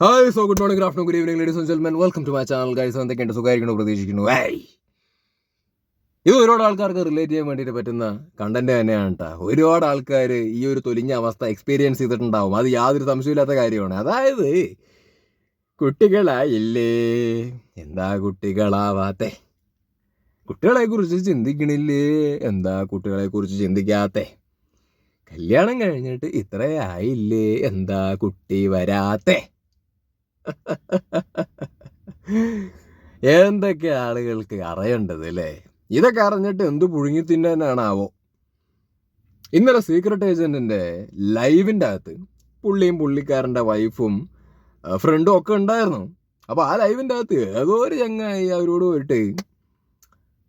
Hi so good morning afternoon good evening ladies and gentlemen welcome to my channel guys എന്തൊക്കെയുണ്ട്? സുഖമായിരിക്കണോ പ്രതീക്ഷിക്കുന്നു. ഏയ്! ഇത് ഒരുപാട് ആൾക്കാർക്ക് റിലേറ്റ് ചെയ്യാൻ വേണ്ടിയിട്ട് പറ്റുന്ന കണ്ടന്റ് തന്നെയാണ് കേട്ടോ ഒരുപാട് ആൾക്കാർ ഈ ഒരു തൊലിഞ്ഞ അവസ്ഥ എക്സ്പീരിയൻസ് ചെയ്തിട്ടുണ്ടാവും. അത് യാതൊരു സംശയമില്ലാത്ത കാര്യമാണ്. അതായത് കുട്ടികളായില്ലേ? എന്താ കുട്ടികളാവാത്തെ? കുട്ടികളെ കുറിച്ച് ചിന്തിക്കണില്ലേ? എന്താ കുട്ടികളെ കുറിച്ച് ചിന്തിക്കാത്തെ? കല്യാണം കഴിഞ്ഞിട്ട് ഇത്രയായില്ലേ? എന്താ കുട്ടി വരാത്തെ? എന്തൊക്കെ ആളുകൾക്ക് അറിയേണ്ടത് അല്ലേ? ഇതൊക്കെ അറിഞ്ഞിട്ട് എന്ത് പുഴുങ്ങി തിന്നാനാണാവോ? ഇന്നലെ സീക്രട്ട് ഏജന്റിന്റെ ലൈവിന്റെ അകത്ത് പുള്ളിയും പുള്ളിക്കാരന്റെ വൈഫും ഫ്രണ്ടും ഒക്കെ ഉണ്ടായിരുന്നു. അപ്പോൾ ആ ലൈവിന്റെ അകത്ത് ഏതോ ഒരു ചങ്ങായി അവരോട് പോയിട്ട്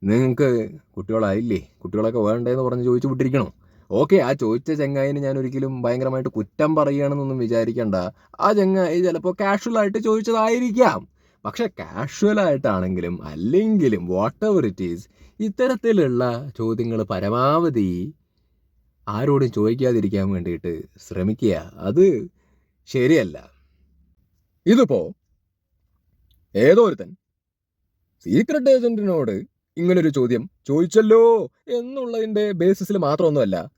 നിങ്ങൾക്ക് കുട്ടികളായില്ലേ? കുട്ടികളൊക്കെ വേണ്ടേന്ന് പറഞ്ഞ് ചോദിച്ചു വിട്ടിരിക്കണോ? ഓക്കെ ആ ചോദിച്ച ചങ്ങായിന് ഞാൻ ഒരിക്കലും ഭയങ്കരമായിട്ട് കുറ്റം പറയുകയാണെന്നൊന്നും വിചാരിക്കണ്ട. ആ ചങ്ങായി ചിലപ്പോൾ കാഷ്വൽ ആയിട്ട് ചോദിച്ചതായിരിക്കാം. പക്ഷെ കാഷ്വൽ ആയിട്ടാണെങ്കിലും അല്ലെങ്കിലും വാട്ട് എവർ ഇറ്റ് ഈസ് ഇത്തരത്തിലുള്ള ചോദ്യങ്ങൾ പരമാവധി ആരോടും ചോദിക്കാതിരിക്കാൻ വേണ്ടിയിട്ട് ശ്രമിക്കുക. അത് ശരിയല്ല. ഇതിപ്പോ ഏതോ ഒരുത്തൻ സീക്രട്ട് ഏജന്റിനോട് ഇങ്ങനൊരു ചോദ്യം ചോദിച്ചല്ലോ എന്നുള്ളതിന്റെ ബേസിസിൽ മാത്രമൊന്നുമല്ല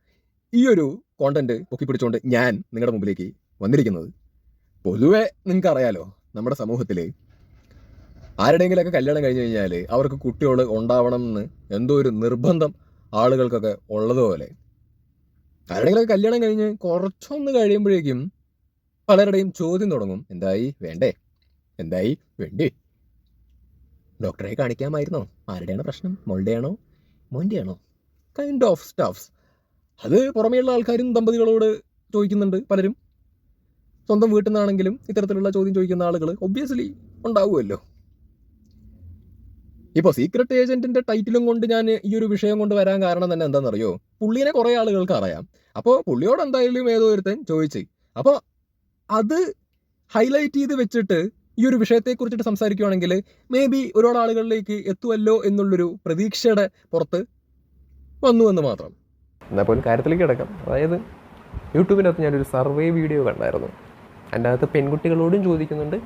ഈ ഒരു കോണ്ടന്റ് പൊക്കിപ്പിടിച്ചുകൊണ്ട് ഞാൻ നിങ്ങളുടെ മുമ്പിലേക്ക് വന്നിരിക്കുന്നത്. പൊതുവെ നിങ്ങൾക്ക് അറിയാലോ നമ്മുടെ സമൂഹത്തിൽ ആരുടെയെങ്കിലൊക്കെ കല്യാണം കഴിഞ്ഞ് കഴിഞ്ഞാൽ അവർക്ക് കുട്ടികൾ ഉണ്ടാവണം എന്ന് എന്തോ ഒരു നിർബന്ധം ആളുകൾക്കൊക്കെ ഉള്ളതുപോലെ ആരുടെയെങ്കിലൊക്കെ കല്യാണം കഴിഞ്ഞ് കുറച്ചൊന്ന് കഴിയുമ്പോഴേക്കും പലരുടെയും ചോദ്യം തുടങ്ങും. എന്തായി? വേണ്ടേ? എന്തായി? വേണ്ടേ? ഡോക്ടറെ കാണിക്കാമായിരുന്നോ? ആരുടെയാണ് പ്രശ്നം? മോളുടെയാണോ മോന്റെയാണോ കൈൻഡ് ഓഫ് സ്റ്റാഫ്സ് അത് പുറമേയുള്ള ആൾക്കാരും ദമ്പതികളോട് ചോദിക്കുന്നുണ്ട് പലരും. സ്വന്തം വീട്ടിൽ നിന്നാണെങ്കിലും ഇത്തരത്തിലുള്ള ചോദ്യം ചോദിക്കുന്ന ആളുകൾ ഒബ്വിയസ്ലി ഉണ്ടാവുമല്ലോ. ഇപ്പോൾ സീക്രട്ട് ഏജന്റിന്റെ ടൈറ്റിലും കൊണ്ട് ഞാൻ ഈ ഒരു വിഷയം കൊണ്ട് വരാൻ കാരണം തന്നെ എന്താണെന്നറിയോ? പുള്ളീനെ കുറേ ആളുകൾക്ക് അറിയാം. അപ്പോൾ പുള്ളിയോട് എന്തായാലും ഏതോ ഒരുത്തൻ ചോദിച്ച്. അപ്പോൾ അത് ഹൈലൈറ്റ് ചെയ്ത് വെച്ചിട്ട് ഈ ഒരു വിഷയത്തെക്കുറിച്ചിട്ട് സംസാരിക്കുകയാണെങ്കിൽ മേ ബി ഒരുപാട് ആളുകളിലേക്ക് എത്തുമല്ലോ എന്നുള്ളൊരു പ്രതീക്ഷയുടെ പുറത്ത് വന്നു എന്ന് മാത്രം. എന്നാൽ പോലും കാര്യത്തിലേക്ക് കിടക്കാം. അതായത് യൂട്യൂബിനകത്ത് ഞാനൊരു സർവേ വീഡിയോ കണ്ടായിരുന്നു. അതിന്റെ അകത്ത് പെൺകുട്ടികളോടും ചോദിക്കുന്നുണ്ട്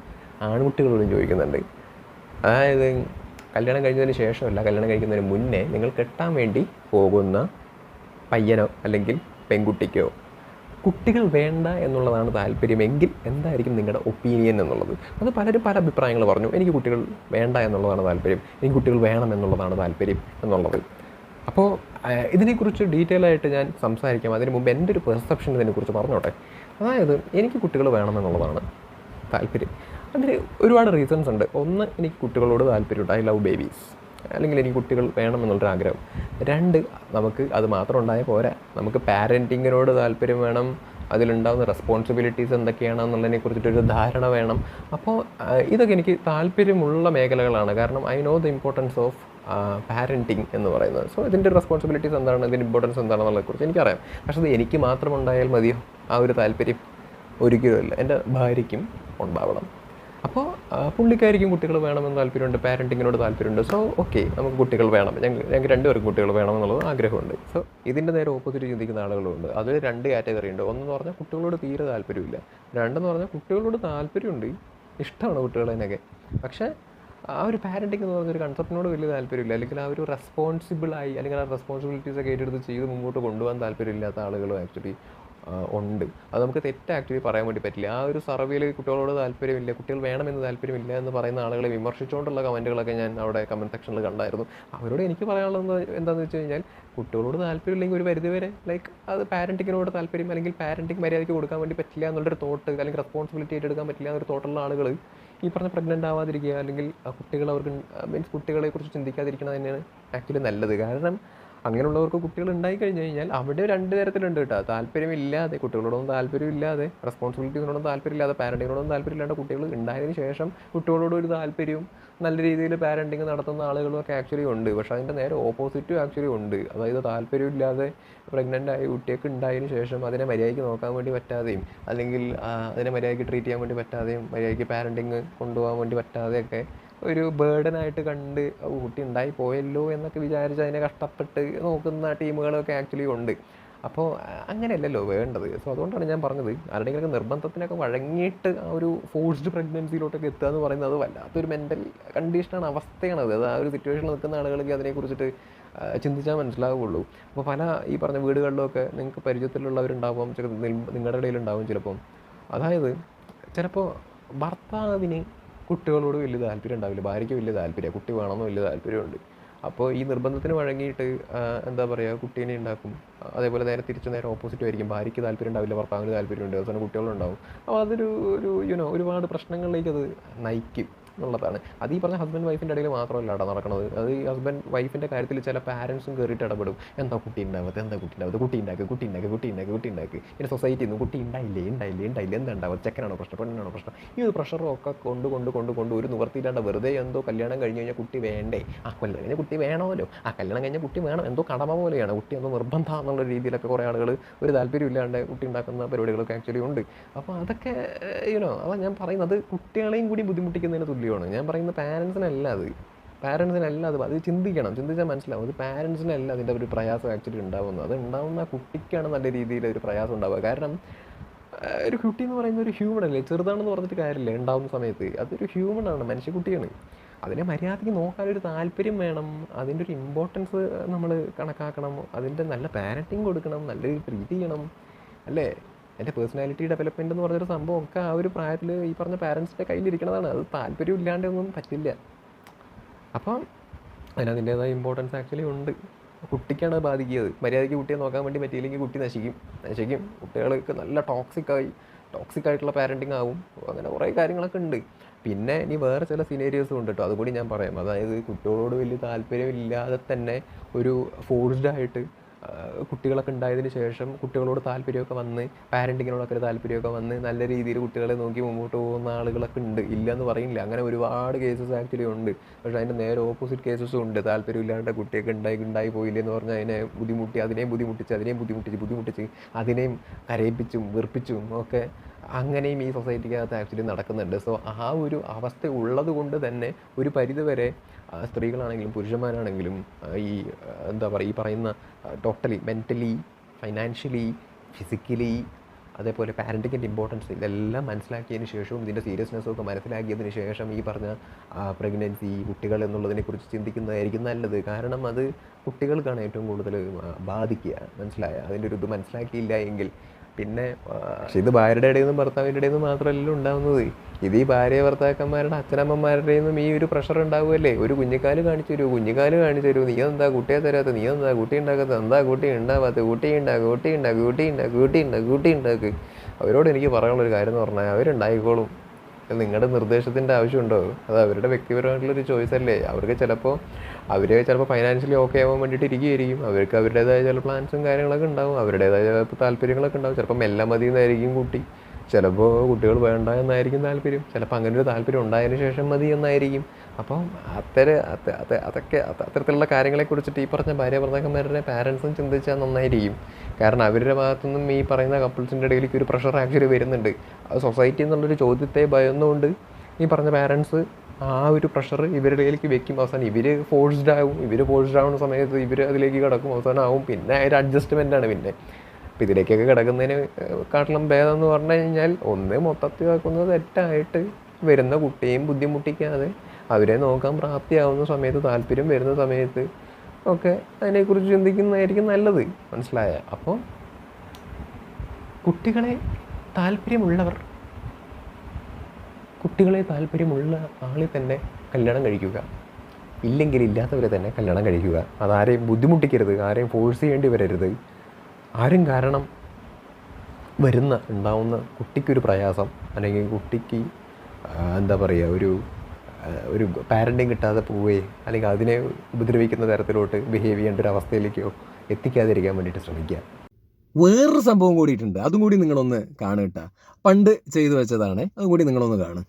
ആൺകുട്ടികളോടും ചോദിക്കുന്നുണ്ട്. അതായത് കല്യാണം കഴിഞ്ഞതിന് ശേഷമല്ല കല്യാണം കഴിക്കുന്നതിന് മുന്നേ നിങ്ങൾ കെട്ടാൻ വേണ്ടി പോകുന്ന പയ്യനോ അല്ലെങ്കിൽ പെൺകുട്ടിക്കോ കുട്ടികൾ വേണ്ട എന്നുള്ളതാണ് താല്പര്യമെങ്കിൽ എന്തായിരിക്കും നിങ്ങളുടെ ഒപ്പീനിയൻ എന്നുള്ളത്? അത് പലരും പല അഭിപ്രായങ്ങൾ പറഞ്ഞു. എനിക്ക് കുട്ടികൾ വേണ്ട എന്നുള്ളതാണ് താല്പര്യം. എനിക്ക് കുട്ടികൾ വേണം എന്നുള്ളതാണ് താല്പര്യം എന്നുള്ളത്. അപ്പോൾ ഇതിനെക്കുറിച്ച് ഡീറ്റെയിൽ ആയിട്ട് ഞാൻ സംസാരിക്കാം. അതിന് മുമ്പ് എന്റെ ഒരു പെർസെപ്ഷൻ ഇതിനെക്കുറിച്ച് പറഞ്ഞോട്ടെ. അതായത് എനിക്ക് കുട്ടികൾ വേണമെന്നുള്ളതാണ് താല്പര്യം. അതിന് ഒരുപാട് റീസൺസ് ഉണ്ട്. ഒന്ന് എനിക്ക് കുട്ടികളോട് താല്പര്യമുണ്ട്. ഐ ലവ് ബേബീസ് അല്ലെങ്കിൽ എനിക്ക് കുട്ടികൾ വേണമെന്നുള്ളൊരു ആഗ്രഹം. രണ്ട് നമുക്ക് അത് മാത്രം ഉണ്ടായ പോരാ. നമുക്ക് പാരന്റിങ്ങിനോട് താല്പര്യം വേണം. അതിലുണ്ടാകുന്ന റെസ്പോൺസിബിലിറ്റീസ് എന്തൊക്കെയാണെന്നുള്ളതിനെ കുറിച്ചിട്ടൊരു ധാരണ വേണം. അപ്പോൾ ഇതൊക്കെ എനിക്ക് താല്പര്യമുള്ള മേഖലകളാണ്. കാരണം I know the importance of parenting എന്ന് പറയുന്നത്. സോ ഇതിന്റെ റെസ്പോൺസിബിലിറ്റീസ് എന്താണ്? ഇതിന്റെ ഇമ്പോർട്ടൻസ് എന്താണെന്നുള്ളതിനെ കുറിച്ച് എനിക്കറിയാം. പക്ഷേ അത് എനിക്ക് മാത്രം ഉണ്ടായാൽ മതിയോ? ആ ഒരു താല്പര്യം ഒരിക്കലുമില്ല എന്റെ ഭാര്യയ്ക്കും ഉണ്ടാവണം. അപ്പോൾ പുള്ളിക്കായിരിക്കും കുട്ടികൾ വേണമെന്ന് താല്പര്യമുണ്ട്. പാരന്റിങ്ങിനോട് താല്പര്യമുണ്ട്. സോ ഓക്കെ നമുക്ക് കുട്ടികൾ വേണം. ഞങ്ങൾ ഞങ്ങൾക്ക് രണ്ടുപേർക്കും കുട്ടികൾ വേണമെന്നുള്ളത് ആഗ്രഹമുണ്ട്. സോ ഇതിന്റെ നേരെ ഓപ്പോസിറ്റ് ചിന്തിക്കുന്ന ആളുകളുണ്ട്. അതിൽ രണ്ട് കാറ്റഗറി ഉണ്ട്. ഒന്നെന്ന് പറഞ്ഞാൽ കുട്ടികളോട് തീരെ താല്പര്യമില്ല. രണ്ടെന്ന് പറഞ്ഞാൽ കുട്ടികളോട് താല്പര്യമുണ്ട്. ഇഷ്ടമാണ് കുട്ടികളതിനൊക്കെ പക്ഷേ ആ ഒരു പാരന്റിങ് എന്ന് പറഞ്ഞൊരു കൺസെപ്റ്റിനോട് വലിയ താല്പര്യമില്ല. അല്ലെങ്കിൽ ആ ഒരു റെസ്പോൺസിബിളായി അല്ലെങ്കിൽ ആ റെസ്പോൺസിബിലിറ്റീസ് ഒക്കെ ഏറ്റെടുത്ത് ചെയ്ത് മുമ്പോട്ട് കൊണ്ടുപോകാൻ താല്പര്യമില്ലാത്ത ആളുകളും ആക്ച്വലി ഉണ്ട്. അത് നമുക്ക് തെറ്റ് ആക്ച്വലി പറയാൻ വേണ്ടി പറ്റില്ല. ആ ഒരു സർവേയിൽ കുട്ടികളോട് താല്പര്യമില്ല കുട്ടികൾ വേണമെന്ന് താല്പര്യമില്ല എന്ന് പറയുന്ന ആളുകളെ വിമർശിച്ചുകൊണ്ടുള്ള കമന്റുകളൊക്കെ ഞാൻ അവിടെ കമന്റ് സെക്ഷനിൽ കണ്ടായിരുന്നു. അവരോട് എനിക്ക് പറയാനുള്ളത് എന്താണെന്ന് വെച്ച് കഴിഞ്ഞാൽ കുട്ടികളോട് താല്പര്യമില്ലെങ്കിൽ ഒരു പരിധിവരെ ലൈക്ക് അത് പാരന്റിങ്ങിനോട് താല്പര്യം അല്ലെങ്കിൽ പാരന്റിങ് മര്യാദയ്ക്ക് കൊടുക്കാൻ വേണ്ടി പറ്റില്ല എന്നുള്ളൊരു തോട്ട് അല്ലെങ്കിൽ റെസ്പോൺസിബിലിറ്റി ഏറ്റെടുക്കാൻ പറ്റില്ല എന്നൊരു തോട്ടുള്ള ആളുകൾ ഈ പറഞ്ഞ പ്രഗ്നന്റ് ആവാതിരിക്കുക അല്ലെങ്കിൽ കുട്ടികൾ അവർക്ക് മീൻസ് കുട്ടികളെക്കുറിച്ച് ചിന്തിക്കാതിരിക്കുന്നത് തന്നെയാണ് ആക്ച്വലി നല്ലത്. കാരണം അങ്ങനെയുള്ളവർക്ക് കുട്ടികൾ ഉണ്ടായി കഴിഞ്ഞു കഴിഞ്ഞാൽ അവിടെ രണ്ട് തരത്തിലുണ്ട് കേട്ടോ. താല്പര്യമില്ലാതെ കുട്ടികളോടൊന്നും താല്പര്യമില്ലാതെ റെസ്പോൺസിബിലിറ്റീസിനോടൊന്നും താല്പര്യമില്ലാതെ പാരന്റിങ്ങിനോടൊന്നും താല്പര്യമില്ലാണ്ട് കുട്ടികൾ ഉണ്ടായതിന് ശേഷം കുട്ടികളോട് ഒരു താല്പര്യവും നല്ല രീതിയിൽ പാരന്റിങ് നടത്തുന്ന ആളുകളും ഒക്കെ ആക്ച്വലി ഉണ്ട്. പക്ഷേ അതിന്റെ നേരെ ഓപ്പോസിറ്റും ആക്ച്വലി ഉണ്ട്. അതായത് താല്പര്യമില്ലാതെ പ്രഗ്നന്റ് ആയ കുട്ടിയൊക്കെ ഉണ്ടായതിന് ശേഷം അതിനെ മര്യാദയ്ക്ക് നോക്കാൻ വേണ്ടി പറ്റാതെയും അല്ലെങ്കിൽ അതിനെ മര്യാദയ്ക്ക് ട്രീറ്റ് ചെയ്യാൻ വേണ്ടി പറ്റാതെയും മര്യാദയ്ക്ക് പാരന്റിങ് കൊണ്ടുപോകാൻ വേണ്ടി പറ്റാതെയൊക്കെ ഒരു ബേർഡനായിട്ട് കണ്ട് "ഓ, കുട്ടി ഉണ്ടായി പോയല്ലോ എന്നൊക്കെ വിചാരിച്ച് അതിനെ കഷ്ടപ്പെട്ട് നോക്കുന്ന ടീമുകളൊക്കെ ആക്ച്വലി ഉണ്ട്. അപ്പോൾ അങ്ങനെയല്ലല്ലോ വേണ്ടത്. സോ അതുകൊണ്ടാണ് ഞാൻ പറഞ്ഞത്. ആരുടെയെങ്കിലൊക്കെ നിർബന്ധത്തിനൊക്കെ വഴങ്ങിയിട്ട് ആ ഒരു ഫോഴ്സ്ഡ് പ്രഗ്നൻസിയിലോട്ടൊക്കെ എത്തുക എന്ന് പറയുന്നത് അത് വല്ലാത്തൊരു മെന്റൽ കണ്ടീഷനാണ് അവസ്ഥയാണത് അത്. ആ ഒരു സിറ്റുവേഷനിൽ നിൽക്കുന്ന ആളുകൾക്ക് അതിനെക്കുറിച്ചിട്ട് ചിന്തിച്ചാൽ മനസ്സിലാവുള്ളൂ. അപ്പോൾ പല ഈ പറഞ്ഞ വീടുകളിലൊക്കെ നിങ്ങൾക്ക് പരിചയത്തിലുള്ളവരുണ്ടാവും ചിലപ്പോൾ നിങ്ങളുടെ ഇടയിലുണ്ടാവും ചിലപ്പം. അതായത് ചിലപ്പോൾ ഭർത്താവിന് കുട്ടികളോട് വലിയ താല്പര്യം ഉണ്ടാവില്ല. ഭാര്യയ്ക്ക് വലിയ താല്പര്യം കുട്ടി വേണമെന്ന് വലിയ താല്പര്യമുണ്ട്. അപ്പോൾ ഈ നിർബന്ധത്തിന് വഴങ്ങിയിട്ട് എന്താ പറയുക കുട്ടീനെ ഉണ്ടാക്കും. അതേപോലെ നേരെ തിരിച്ച് നേരെ ഓപ്പോസിറ്റ് ആയിരിക്കും. ഭാര്യയ്ക്ക് താല്പര്യം ഉണ്ടാവില്ല ഭർത്താവിന് താല്പര്യമുണ്ട്. അവസാനം കുട്ടികളുണ്ടാവും. അപ്പോൾ അതൊരു ഒരു യുനോ ഒരുപാട് പ്രശ്നങ്ങളിലേക്ക് അത് നയിക്കും. എന്നുള്ളതാണ് അത് ഈ പറഞ്ഞ ഹസ്ബൻഡ് വൈഫിന്റെ ഇടയിൽ മാത്രമല്ല കേട്ടോ നടക്കുന്നത് അത് ഈ ഹസ്ബൻഡ് വൈഫിന്റെ കാര്യത്തിൽ ചില പാരൻസും കയറിയിട്ട് ഇടപെടും. എന്താ കുട്ടി ഉണ്ടാവാത്ത എന്താ കുട്ടി ഉണ്ടാവാത്ത കുട്ടി ഉണ്ടാക്കുക കുട്ടി ഉണ്ടാക്കുക കുട്ടി ഉണ്ടാക്കുക കുട്ടി ഉണ്ടാക്കുക പിന്നെ സൊസൈറ്റിയിൽ നിന്ന് കുട്ടി ഉണ്ടായില്ലേ ഉണ്ടായില്ലേ ഉണ്ടായില്ലേ എന്താ ഉണ്ടാവുക ചെക്കനാണോ പ്രശ്നം? പെണ്ണാണോ പ്രശ്നം? ഈ ഒരു പ്രഷറും ഒക്കെ കൊണ്ട് കൊണ്ട് കൊണ്ട് കൊണ്ട് ഒരു നിവർത്തിയില്ലാണ്ട് വെറുതെ എന്തോ കല്യാണം കഴിഞ്ഞ് കഴിഞ്ഞാൽ കുട്ടി വേണ്ടേ? ആ കൊല്ലം കഴിഞ്ഞാൽ കുട്ടി വേണമല്ലോ. ആ കല്യാണം കഴിഞ്ഞാൽ കുട്ടി വേണം. എന്തോ കടമ പോലെയാണ്. കുട്ടി എന്തോ നിർബന്ധം എന്നുള്ള രീതിയിലൊക്കെ കുറേ ആളുകൾ ഒരു താല്പര്യമില്ലാണ്ട് കുട്ടി ഉണ്ടാക്കുന്ന പരിപാടികളൊക്കെ ആക്ച്വലി ഉണ്ട്. അപ്പോൾ അതൊക്കെ യുനോ അതാ ഞാൻ പറയുന്നത്. കുട്ടികളെയും കൂടി ബുദ്ധിമുട്ടിക്കുന്നതിന് തുല്യമാണ് ഞാൻ പറയുന്ന പാരൻസിനല്ല അത്. പാരൻസിനല്ല അത്. അത് ചിന്തിക്കണം. ചിന്തിച്ചാൽ മനസ്സിലാവും. അത് പാരൻസിനല്ല അതിന്റെ ഒരു പ്രയാസം ആക്ച്വലി ഉണ്ടാവുന്നത്. അത് ഉണ്ടാവുന്ന കുട്ടിക്കാണ് നല്ല രീതിയിൽ ഒരു പ്രയാസം ഉണ്ടാവുക. കാരണം ഒരു കുട്ടി എന്ന് പറയുന്ന ഒരു ഹ്യൂമൻ അല്ലേ? ചെറുതാണെന്ന് പറഞ്ഞിട്ട് കാര്യമില്ല. ഉണ്ടാവുന്ന സമയത്ത്. അതൊരു ഹ്യൂമൻ ആണ്. മനുഷ്യക്കുട്ടിയാണ് അതിനെ മര്യാദയ്ക്ക് നോക്കാനൊരു താല്പര്യം വേണം. അതിന്റെ ഒരു ഇമ്പോർട്ടൻസ് നമ്മൾ കണക്കാക്കണം. അതിന്റെ നല്ല പാരന്റിങ് കൊടുക്കണം. നല്ല ട്രീറ്റ് ചെയ്യണം. അല്ലേ? എന്റെ പേഴ്സണാലിറ്റി ഡെവലപ്മെന്റ് എന്ന് പറഞ്ഞൊരു സംഭവം ഒക്കെ ആ ഒരു പ്രായത്തിൽ ഈ പറഞ്ഞ പാരൻസിന്റെ കയ്യിലിരിക്കണതാണ്. അത് താല്പര്യം ഇല്ലാണ്ടൊന്നും പറ്റില്ല. അപ്പം അതിനതിന്റേതായ ഇമ്പോർട്ടൻസ് ആക്ച്വലി ഉണ്ട്. കുട്ടിക്കാണ് ബാധിക്കുന്നത് മര്യാദയ്ക്ക് കുട്ടിയെ നോക്കാൻ വേണ്ടി പറ്റിയില്ലെങ്കിൽ കുട്ടി നശിക്കും. നശിക്കും. കുട്ടികൾക്ക് നല്ല ടോക്സിക് ആയി. ടോക്സിക് ആയിട്ടുള്ള പാരന്റിങ് ആവും. അങ്ങനെ കുറേ കാര്യങ്ങളൊക്കെ ഉണ്ട്. പിന്നെ ഇനി വേറെ ചില സിനേരിയോസും ഉണ്ട് കേട്ടോ. അതുകൂടി ഞാൻ പറയാം. അതായത് കുട്ടികളോട് വലിയ താല്പര്യമില്ലാതെ തന്നെ ഒരു ഫോഴ്സ്ഡ് ആയിട്ട് കുട്ടികളൊക്കെ ഉണ്ടായതിന് ശേഷം കുട്ടികളോട് താല്പര്യമൊക്കെ വന്ന് പാരന്റിങ്ങിനോടൊക്കെ ഒരു താല്പര്യമൊക്കെ വന്ന് നല്ല രീതിയിൽ കുട്ടികളെ നോക്കി മുമ്പോട്ട് പോകുന്ന ആളുകളൊക്കെ ഉണ്ട്. ഇല്ല എന്ന് പറയില്ല അങ്ങനെ ഒരുപാട് കേസസ് ആക്ച്വലി ഉണ്ട്. പക്ഷേ അതിന്റെ നേരെ ഓപ്പോസിറ്റ് കേസസും ഉണ്ട്. താല്പര്യമില്ലാണ്ട് കുട്ടിയൊക്കെ ഉണ്ടായി ഉണ്ടായി പോയില്ല എന്ന് പറഞ്ഞാൽ അതിനെ ബുദ്ധിമുട്ടി അതിനെയും ബുദ്ധിമുട്ടിച്ച് അതിനെയും ബുദ്ധിമുട്ടിച്ച് ബുദ്ധിമുട്ടിച്ച് അതിനെയും കരയിപ്പിച്ചും വെറുപ്പിച്ചും ഒക്കെ അങ്ങനെയും ഈ സൊസൈറ്റിക്കകത്ത് ആക്ച്വലി നടക്കുന്നുണ്ട്. സോ ആ ഒരു അവസ്ഥ ഉള്ളത് കൊണ്ട് തന്നെ ഒരു പരിധിവരെ സ്ത്രീകളാണെങ്കിലും പുരുഷന്മാരാണെങ്കിലും ഈ എന്താ പറയുക ഈ പറയുന്ന ടോട്ടലി മെന്റലി ഫൈനാൻഷ്യലി ഫിസിക്കലി അതേപോലെ പാരന്റിങ്ങിന്റെ ഇമ്പോർട്ടൻസ് ഇതെല്ലാം മനസ്സിലാക്കിയതിന് ശേഷവും ഇതിന്റെ സീരിയസ്നെസ് ഒക്കെ മനസ്സിലാക്കിയതിന് ശേഷം ഈ പറഞ്ഞ പ്രഗ്നൻസി കുട്ടികൾ എന്നുള്ളതിനെക്കുറിച്ച് ചിന്തിക്കുന്നതായിരിക്കും നല്ലത്. കാരണം അത് കുട്ടികൾക്കാണ് ഏറ്റവും കൂടുതൽ ബാധിക്കുക. മനസ്സിലായ? അതിന്റെ ഒരു ഇത് മനസ്സിലാക്കിയില്ല എങ്കിൽ പിന്നെ പക്ഷെ ഇത് ഭാര്യയുടെ ഇടയിൽ നിന്നും ഭർത്താവിന്റെ ഇടയിൽ നിന്നും മാത്രമല്ല ഉണ്ടാവുന്നത്. ഇത് ഈ ഭാര്യ ഭർത്താക്കന്മാരുടെ അച്ഛനമ്മമാരുടെ നിന്നും ഈ ഒരു പ്രഷർ ഉണ്ടാവുമല്ലേ ഒരു കുഞ്ഞിക്കാൽ കാണിച്ചു തരൂ കുഞ്ഞിക്കാൽ കാണിച്ചു തരൂ നീ എന്താ കുട്ടിയെ തരാത്ത? നീ എന്താ കുട്ടി ഉണ്ടാക്കാത്ത? എന്താ കുട്ടി ഉണ്ടാവാത്ത? കുട്ടി ഉണ്ടാക്കുക കുട്ടി ഉണ്ടാക്കുക കുട്ടി ഉണ്ടാക്കുക കുട്ടി ഉണ്ടാക്കുക കുട്ടി ഉണ്ടാക്കുക അവരോട് എനിക്ക് പറയാനുള്ള ഒരു കാര്യം എന്ന് പറഞ്ഞാൽ അവരുണ്ടായിക്കോളും. നിങ്ങളുടെ നിർദ്ദേശത്തിന്റെ ആവശ്യമുണ്ടോ? അത് അവരുടെ വ്യക്തിപരമായിട്ടുള്ളൊരു ചോയ്സ് അല്ലേ? അവർക്ക് ചിലപ്പോൾ അവർ ചിലപ്പോൾ ഫൈനാൻഷ്യലി ഓക്കെ ആവാൻ വേണ്ടിയിട്ട് ഇരിക്കുകയായിരിക്കും. അവർക്ക് അവരുടേതായ ചില പ്ലാൻസും കാര്യങ്ങളൊക്കെ ഉണ്ടാവും. അവരുടേതായ ചിലപ്പോൾ താല്പര്യങ്ങളൊക്കെ ഉണ്ടാവും. ചിലപ്പോൾ മെല്ലെ മതി എന്നായിരിക്കും കുട്ടി. ചിലപ്പോൾ കുട്ടികൾ വേണ്ട എന്നായിരിക്കും താല്പര്യം. ചിലപ്പോൾ അങ്ങനെ ഒരു താല്പര്യം ഉണ്ടായതിനു ശേഷം മതി എന്നായിരിക്കും. അപ്പം അത്തരം അത്ത- അത്ത- അതൊക്കെ അത്ത- അത്തരത്തിലുള്ള കാര്യങ്ങളെ കുറിച്ചിട്ട് ഈ പറഞ്ഞ ഭാര്യ ഭർത്താക്കന്മാരുടെ പാരൻസും ചിന്തിച്ചാൽ നന്നായിരിക്കും. കാരണം അവരുടെ ഭാഗത്തുനിന്നും ഈ പറയുന്ന കപ്പിൾസിന്റെ ഇടയിലേക്ക് ഒരു പ്രഷർ ആക്ച്വലി വരുന്നുണ്ട്. അത് സൊസൈറ്റി എന്നുള്ളൊരു ചോദ്യത്തെ ഭയന്നുകൊണ്ട് ഈ പറഞ്ഞ പാരൻസ് ആ ഒരു പ്രഷർ ഇവരുടെ ഇടയിലേക്ക് വെക്കും. അവസാനം ഇവർ ഫോഴ്സ്ഡ് ആവും. ഇവർ ഫോഴ്സ്ഡ് ആവുന്ന സമയത്ത് ഇവർ അതിലേക്ക് കിടക്കും. അവസാനം ആവും. പിന്നെ ഒരു അഡ്ജസ്റ്റ്മെന്റ് ആണ് പിന്നെ. ഇതിലേക്കൊക്കെ കിടക്കുന്നതിന് കാട്ടിലും ഭേദം എന്ന് പറഞ്ഞു കഴിഞ്ഞാൽ ഒന്ന് മൊത്തത്തിൽ വെക്കുന്നത് തെറ്റായിട്ട് വരുന്ന കുട്ടിയും ബുദ്ധിമുട്ടിക്കാതെ അവരെ നോക്കാൻ പ്രാപ്തിയാവുന്ന സമയത്ത് താല്പര്യം വരുന്ന സമയത്ത് ഒക്കെ അതിനെക്കുറിച്ച് ചിന്തിക്കുന്നതായിരിക്കും നല്ലത്. മനസ്സിലായ? അപ്പോൾ കുട്ടികളെ താല്പര്യമുള്ളവർ കുട്ടികളെ താല്പര്യമുള്ള ആളെ തന്നെ കല്യാണം കഴിക്കുക. ഇല്ലെങ്കിൽ ഇല്ലാത്തവരെ തന്നെ കല്യാണം കഴിക്കുക. അതാരെയും ബുദ്ധിമുട്ടിക്കരുത് ആരെയും ഫോഴ്സ് ചെയ്യേണ്ടി വരരുത്. ആരും കാരണം വരുന്ന ഉണ്ടാവുന്ന കുട്ടിക്കൊരു പ്രയാസം അല്ലെങ്കിൽ കുട്ടിക്ക് എന്താ പറയുക ഒരു ഒരു പാരന്റിങ് കിട്ടാതെ പോവുകയും അല്ലെങ്കിൽ അതിനെ ഉപദ്രവിക്കുന്ന തരത്തിലോട്ട് ബിഹേവ് ചെയ്യേണ്ട ഒരു അവസ്ഥയിലേക്കോ എത്തിക്കാതിരിക്കാൻ വേണ്ടിയിട്ട് ശ്രമിക്കുക. വേറൊരു സംഭവം കൂടിയിട്ടുണ്ട്. അതും കൂടി നിങ്ങളൊന്ന് കാണുക പണ്ട് ചെയ്തു വെച്ചതാണ്. അതും കൂടി നിങ്ങളൊന്ന് കാണും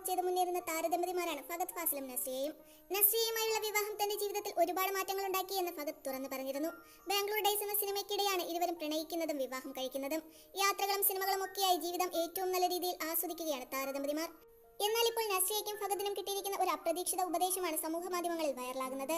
വർക്കൗട്ട് ചെയ്ത് മുന്നേറുന്ന താരദമ്പതിമാരാണ് ഫഗത് ഫാസിലും നസ്രിയയും. നസ്രിയയുമായുള്ള വിവാഹം തന്റെ ജീവിതത്തിൽ ഒരുപാട് മാറ്റങ്ങൾ ഉണ്ടാക്കി എന്ന് ഫഗത് തുറന്നു പറഞ്ഞിരുന്നു. ബാംഗ്ലൂർ ഡേയ്സ് എന്ന സിനിമയ്ക്കിടെയാണ് ഇരുവരും പ്രണയിക്കുന്നതും വിവാഹം കഴിക്കുന്നതും. യാത്രകളും സിനിമകളും ഒക്കെയായി ജീവിതം ഏറ്റവും നല്ല രീതിയിൽ ആസ്വദിക്കുകയാണ് താരദമ്പതിമാർ. എന്നാൽ ഇപ്പോൾ നസ്രിയയ്ക്കും ഫഗദിനും കിട്ടിയിരിക്കുന്ന ഒരു അപ്രതീക്ഷിത ഉപദേശമാണ് സമൂഹ മാധ്യമങ്ങളിൽ വൈറലാകുന്നത്.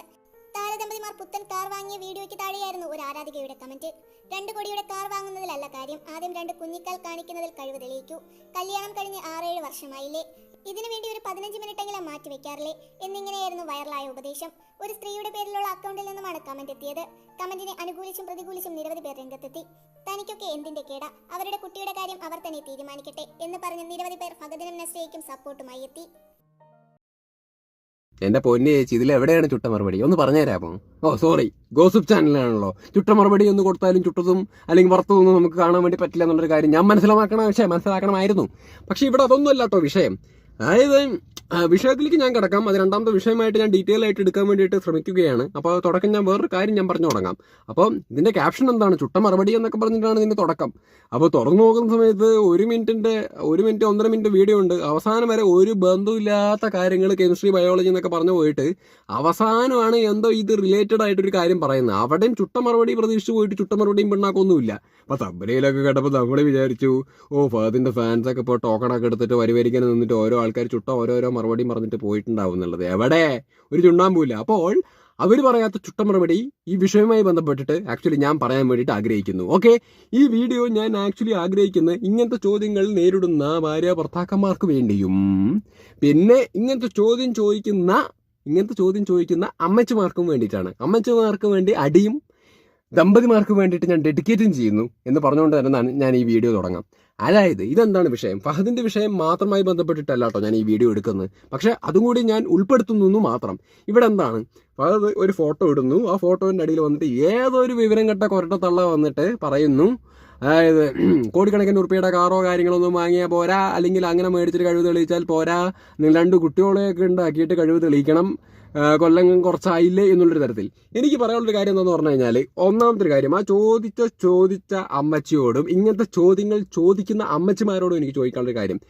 താരദമ്പതിമാർ പുത്തൻ കാർ വാങ്ങിയ വീഡിയോയ്ക്ക് താഴെയായിരുന്നു ഒരു ആരാധികയുടെ കമന്റ്. രണ്ട് കോടിയുടെ കാർ വാങ്ങുന്നതിലല്ല കാര്യം. ആദ്യം രണ്ട് കുഞ്ഞിക്കാൽ കാണിക്കുന്നതിൽ കഴിവ് തെളിയിക്കൂ. കല്യാണം കഴിഞ്ഞ് ആറേഴ് വർഷമായില്ലേ? ഇതിനു വേണ്ടി ഒരു പതിനഞ്ച് മിനിറ്റെങ്കിലും മാറ്റി വെക്കാറില്ലേ? എന്നിങ്ങനെയായിരുന്നു വൈറലായ ഉപദേശം. ഒരു സ്ത്രീയുടെ പേരിലുള്ള അക്കൗണ്ടിൽ നിന്നുമാണ് കമന്റ് എത്തിയത്. കമന്റിനെ അനുകൂലിച്ചും പ്രതികൂലിച്ചും നിരവധി പേർ രംഗത്തെത്തി. തനിക്കൊക്കെ എന്തിന്റെ കേട? അവരുടെ കുട്ടിയുടെ കാര്യം അവർ തന്നെ തീരുമാനിക്കട്ടെ എന്ന് പറഞ്ഞ് നിരവധി പേർ ഫഗദിനം നസ്രയ്ക്കും സപ്പോർട്ടുമായി എത്തി. എന്റെ പൊന്നി ചേച്ചി ഇതിൽ എവിടെയാണ് ചുട്ട മറുപടി? ഒന്ന് പറഞ്ഞുതരാമോ? ഓ സോറി ഗോസിപ്പ് ചാനലാണല്ലോ ചുട്ട മറുപടി ഒന്ന് കൊടുത്താലും ചുട്ടതും അല്ലെങ്കിൽ വറുത്തതൊന്നും നമുക്ക് കാണാൻ വേണ്ടി പറ്റില്ല എന്നുള്ളൊരു കാര്യം ഞാൻ മനസ്സിലാക്കണ വിഷയം മനസ്സിലാക്കണമായിരുന്നു. പക്ഷെ ഇവിടെ അതൊന്നും അല്ലാട്ടോ വിഷയം. അതായത് ആ, വിഷയത്തിലേക്ക് ഞാൻ കിടക്കാം. അത് രണ്ടാമത്തെ വിഷയമായിട്ട് ഞാൻ ഡീറ്റെയിൽ ആയിട്ട് എടുക്കാൻ വേണ്ടിയിട്ട് ശ്രമിക്കുകയാണ്. അപ്പോൾ തുടക്കം ഞാൻ വേറൊരു കാര്യം ഞാൻ പറഞ്ഞു തുടങ്ങാം. അപ്പോൾ ഇതിന്റെ ക്യാപ്ഷൻ എന്താണ്? ചുട്ട മറുപടി എന്നൊക്കെ പറഞ്ഞിട്ടാണ് ഇതിന്റെ തുടക്കം. അപ്പോൾ തുറന്നു നോക്കുന്ന സമയത്ത് ഒരു മിനിറ്റിന്റെ ഒരു മിനിറ്റ് ഒന്നര മിനിറ്റ് വീഡിയോ ഉണ്ട്. അവസാനം വരെ ഒരു ബന്ധമില്ലാത്ത കാര്യങ്ങൾ കെമിസ്ട്രി ബയോളജി എന്നൊക്കെ പറഞ്ഞു പോയിട്ട് അവസാനമാണ് എന്തോ ഇത് റിലേറ്റഡ് ആയിട്ടൊരു കാര്യം പറയുന്നത്. അവിടെയും ചുട്ട മറുപടി പ്രതീക്ഷിച്ച് പോയിട്ട് ചുട്ട മറുപടിയും പിണ്ണാക്കൊന്നുമില്ല. അപ്പോൾ തമ്പനയിലൊക്കെ കേട്ടപ്പോൾ നമ്മൾ വിചാരിച്ചു ഓ ഫാദിന്റെ ഫാൻസൊക്കെ ഇപ്പോൾ ടോക്കണൊക്കെ എടുത്തിട്ട് വരിവരിക്കാൻ നിന്നിട്ട് ഓരോ ആൾക്കാർ ചുട്ട ഓരോരോ മറുപടിയും പറഞ്ഞിട്ട് പോയിട്ടുണ്ടാവും എന്നുള്ളത്. എവിടെ? ഒരു ചുണ്ണാമ്പൂല്ല. അപ്പോൾ അവർ പറയാത്ത ചുട്ട മറുപടി ഈ വിഷയവുമായി ബന്ധപ്പെട്ടിട്ട് ആക്ച്വലി ഞാൻ പറയാൻ വേണ്ടിയിട്ട് ആഗ്രഹിക്കുന്നു. ഓക്കെ ഈ വീഡിയോ ഞാൻ ആക്ച്വലി ആഗ്രഹിക്കുന്നത് ഇങ്ങനത്തെ ചോദ്യങ്ങൾ നേരിടുന്ന ഭാര്യ ഭർത്താക്കന്മാർക്ക് വേണ്ടിയും പിന്നെ ഇങ്ങനത്തെ ചോദ്യം ചോദിക്കുന്ന ഇങ്ങനത്തെ ചോദ്യം ചോദിക്കുന്ന അമ്മച്ചിമാർക്കും വേണ്ടിയിട്ടാണ്. അമ്മച്ചിമാർക്ക് വേണ്ടി അടിയും ദമ്പതിമാർക്ക് വേണ്ടിയിട്ട് ഞാൻ ഡെഡിക്കേറ്റും ചെയ്യുന്നു എന്ന് പറഞ്ഞുകൊണ്ട് തന്നെ ഞാൻ ഈ വീഡിയോ തുടങ്ങാം. അതായത് ഇതെന്താണ് വിഷയം? ഫഹദിന്റെ വിഷയം മാത്രമായി ബന്ധപ്പെട്ടിട്ടല്ല കേട്ടോ ഞാൻ ഈ വീഡിയോ എടുക്കുന്നത്. പക്ഷെ അതും കൂടി ഞാൻ ഉൾപ്പെടുത്തുന്നു മാത്രം. ഇവിടെ എന്താണ്? ഫഹദ് ഒരു ഫോട്ടോ ഇടുന്നു. ആ ഫോട്ടോന്റെ അടിയിൽ വന്നിട്ട് ഏതൊരു വിവരം കെട്ട കൊരട്ടത്തള്ള വന്നിട്ട് പറയുന്നു. അതായത് കോടിക്കണക്കിന് ഉറുപ്പിയുടെ കാറോ കാര്യങ്ങളൊന്നും വാങ്ങിയാൽ പോരാ. അല്ലെങ്കിൽ അങ്ങനെ മേടിച്ചിട്ട് കഴിവ് തെളിയിച്ചാൽ പോരാ. നിങ്ങൾ രണ്ട് കുട്ടികളെയൊക്കെ ഉണ്ടാക്കിയിട്ട് കഴിവ് തെളിയിക്കണം. കൊല്ലം കുറച്ചായില്ലേ എന്നുള്ളൊരു തരത്തിൽ. എനിക്ക് പറയാനുള്ളൊരു കാര്യം എന്താണെന്ന് പറഞ്ഞു കഴിഞ്ഞാൽ ഒന്നാമത്തെ കാര്യം ആ ചോദിച്ച ചോദിച്ച അമ്മച്ചിയോടും ഇങ്ങനത്തെ ചോദ്യങ്ങൾ ചോദിക്കുന്ന അമ്മച്ചിമാരോടും എനിക്ക് ചോദിക്കാനുള്ളൊരു കാര്യം.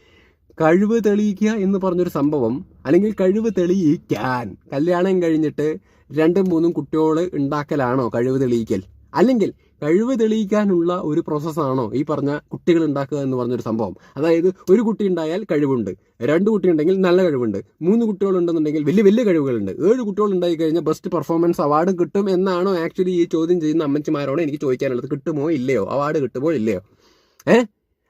കഴിവ് തെളിയിക്കുക എന്ന് പറഞ്ഞൊരു സംഭവം അല്ലെങ്കിൽ കഴിവ് തെളിയിക്കാൻ. കല്യാണം കഴിഞ്ഞിട്ട് രണ്ടും മൂന്നും കുട്ടികൾ ഉണ്ടാക്കലാണോ കഴിവ് തെളിയിക്കൽ? അല്ലെങ്കിൽ കഴിവ് തെളിയിക്കാനുള്ള ഒരു പ്രോസസ്സാണോ ഈ പറഞ്ഞ കുട്ടികൾ ഉണ്ടാക്കുക എന്ന് പറഞ്ഞൊരു സംഭവം? അതായത് ഒരു കുട്ടി ഉണ്ടായാൽ കഴിവുണ്ട് രണ്ട് കുട്ടി ഉണ്ടെങ്കിൽ നല്ല കഴിവുണ്ട് മൂന്ന് കുട്ടികളുണ്ടെന്നുണ്ടെങ്കിൽ വലിയ വലിയ കഴിവുകളുണ്ട്. ഏഴ് കുട്ടികൾ ഉണ്ടായി കഴിഞ്ഞാൽ ബെസ്റ്റ് പെർഫോമൻസ് അവാർഡ് കിട്ടും എന്നാണോ ആക്ച്വലി ഈ ചോദ്യം ചെയ്യുന്ന അമ്മച്ചിമാരോട് എനിക്ക് ചോദിക്കാനുള്ളത്? കിട്ടുമോ ഇല്ലയോ? അവാർഡ് കിട്ടുമോ ഇല്ലയോ? ഏ?